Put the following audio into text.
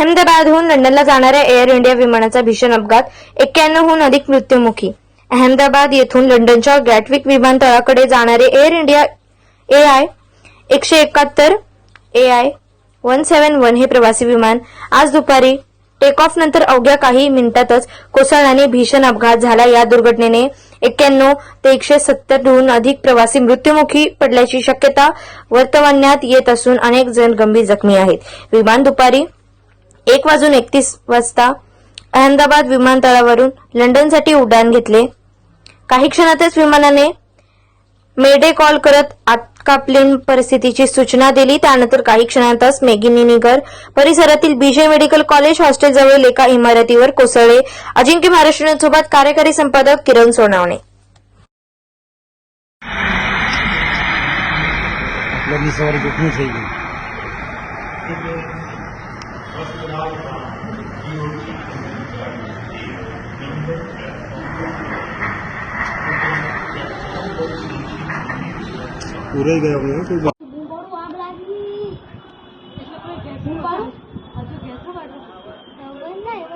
अहमदाबादहून लंडनला जाणाऱ्या air India विमानाचा भीषण अपघात एक्क्याण्णवहून अधिक मृत्युमुखी. अहमदाबाद येथून लंडनच्या गॅटविक विमानतळाकडे जाणारे एअर इंडिया ए आय एकशे एकाहत्तर A I one seven one हे प्रवासी विमान आज दुपारी टेक ऑफ नंतर अवघ्या काही मिनिटातच कोसळल्याने भीषण अपघात झाला. या दुर्घटनेने एक्क्याण्णव ते एकशे सत्तरहून अधिक प्रवासी मृत्युमुखी पडल्याची शक्यता वर्तवण्यात येत असून अनेक जण गंभीर जखमी आहेत. विमान दुपारी एक वाजून एकतीस वाजता अहमदाबाद विमानतळावरून लंडनसाठी उड्डाण घेतले. काही क्षणातच विमानाने मेडे कॉल करत आटकापलीन परिस्थितीची सूचना दिली. त्यानंतर काही क्षणातच मेगिनीनगर परिसरातील बीजे मेडिकल कॉलेज हॉस्टेलजवळील एका इमारतीवर कोसळले. अजिंक्य महाराष्ट्रसोबत कार्यकारी संपादक किरण सोनावणे. आपल्यातली सवारी कुठूनच आहे पूरे गए होंगे कोई बात मुंबईवरून आग लागली मुंबईवरून? एवढं